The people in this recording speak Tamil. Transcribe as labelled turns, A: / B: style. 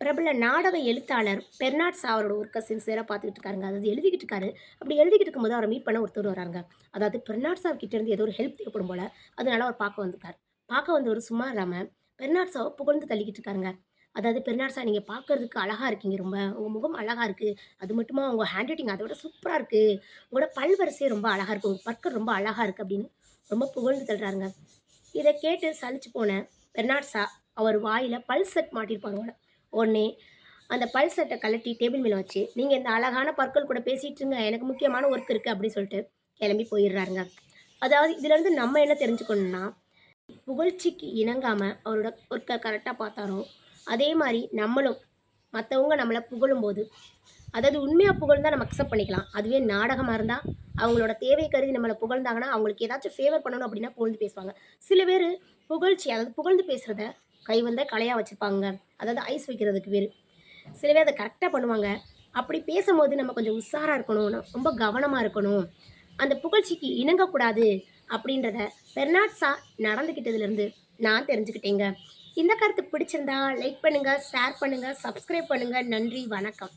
A: பிரபல நாடக எழுத்தாளர் பெர்னாட் சா அவரோட ஒர்க்கை சின்சியராக பார்த்துக்கிட்டு இருக்காருங்க. அதாவது எழுதிக்கிட்டு இருக்காரு. அப்படி எழுதிக்கிட்டு இருக்கும்போது அவரை மீட் பண்ண ஒருத்தர் வராங்க அதாவது பெர்னாட் ஷா இருந்து ஏதோ ஒரு ஹெல்ப் தேவைப்படும் போல அதனால அவர் பார்க்க வந்திருக்காரு பார்க்க வந்தவர் சும்மா இல்லாமல் பெர்னாட் ஷாவை புகழ்ந்து தள்ளிக்கிட்டு இருக்காருங்க. அதாவது பெர்னாட் ஷா நீங்கள் பார்க்கறதுக்கு அழகாக இருக்கீங்க. ரொம்ப உங்கள் முகம் அழகாக இருக்குது அது மட்டுமா உங்கள் ஹேண்ட் ரைட்டிங் அதை விட சூப்பராக இருக்குது உங்களோட பல்வரிசையே ரொம்ப அழகாக இருக்குது உங்கள் பற்கள் ரொம்ப அழகாக இருக்குது அப்படின்னு ரொம்ப புகழ்ந்து தள்ளுறாருங்க. இதை கேட்டு சலிச்சு போன பெர்னாட் ஷா அவர் வாயில் பல் செட் மாட்டியிருப்பாங்க உடனே அந்த பல் சட்டை கழட்டி டேபிள் மேலே வச்சு நீங்கள் இந்த அழகான பற்கள் கூட பேசிகிட்டு இருங்க எனக்கு முக்கியமான ஒர்க் இருக்குது அப்படின்னு சொல்லிட்டு கிளம்பி போயிடுறாருங்க. அதாவது இதுலேருந்து நம்ம என்ன தெரிஞ்சுக்கணும்னா புகழ்ச்சிக்கு இணங்காமல் அவரோட ஒர்க்கை கரெக்டாக பார்த்தாரோ அதே மாதிரி நம்மளும் மற்றவங்க நம்மளை புகழும்போது அதாவது உண்மையாக புகழ்ந்தால் நம்ம அக்செப்ட் பண்ணிக்கலாம். அதுவே நாடகமாக இருந்தால் அவங்களோட தேவை கருதி நம்மளை புகழ்ந்தாங்கன்னா அவங்களுக்கு ஏதாச்சும் ஃபேவர் பண்ணணும் அப்படின்னா புகழ்ந்து பேசுவாங்க. சில பேர் புகழ்ச்சி அதாவது புகழ்ந்து பேசுகிறத கை வந்த கலையாக வச்சுருப்பாங்க அதாவது ஐஸ் வைக்கிறதுக்கு பேர் சில பேர் அதை கரெக்டாக பண்ணுவாங்க. அப்படி பேசும்போது நம்ம கொஞ்சம் உஷாராக இருக்கணும். ரொம்ப கவனமாக இருக்கணும். அந்த புகழ்ச்சிக்கு இணங்கக்கூடாது அப்படின்றத பெர்னாட்ஸா நடந்துக்கிட்டதுலேருந்து நான் தெரிஞ்சுக்கிட்டேங்க. இந்த கருத்து பிடிச்சிருந்தா லைக் பண்ணுங்கள் ஷேர் பண்ணுங்கள் சப்ஸ்கிரைப் பண்ணுங்கள் நன்றி வணக்கம்.